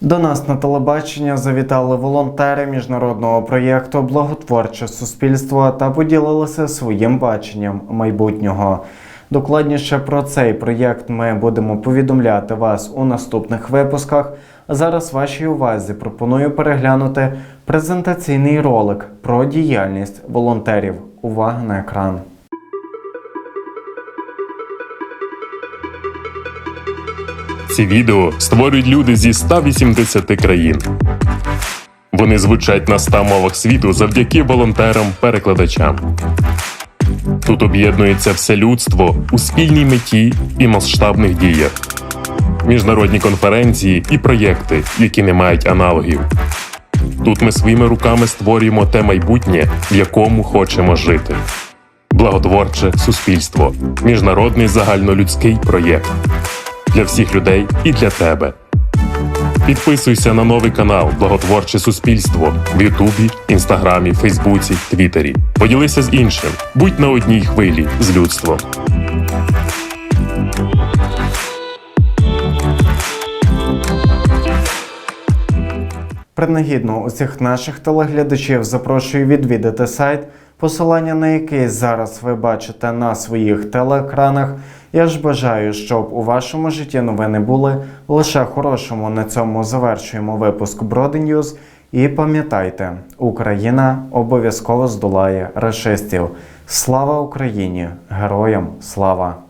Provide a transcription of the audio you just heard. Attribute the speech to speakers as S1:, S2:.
S1: До нас на телебачення завітали волонтери міжнародного проєкту Благотворче суспільство та поділилися своїм баченням майбутнього. Докладніше про цей проєкт ми будемо повідомляти вас у наступних випусках. Зараз вашій увазі пропоную переглянути презентаційний ролик про діяльність волонтерів. Увага на екран.
S2: Ці відео створюють люди зі 180 країн. Вони звучать на 100 мовах світу завдяки волонтерам-перекладачам. Тут об'єднується все людство у спільній меті і масштабних діях, міжнародні конференції і проєкти, які не мають аналогів. Тут ми своїми руками створюємо те майбутнє, в якому хочемо жити. Благотворче суспільство, міжнародний загальнолюдський проєкт для всіх людей і для тебе. Підписуйся на новий канал Благотворче суспільство в Ютубі, Інстаграмі, Фейсбуці, Твіттері. Поділися з іншим. Будь на одній хвилі з людством.
S1: Принагідно усіх наших телеглядачів запрошую відвідати сайт, посилання на який зараз ви бачите на своїх телеекранах. Я ж бажаю, щоб у вашому житті новини були лише хорошому. На цьому завершуємо випуск Броди Ньюз. І пам'ятайте, Україна обов'язково здолає расистів. Слава Україні! Героям слава!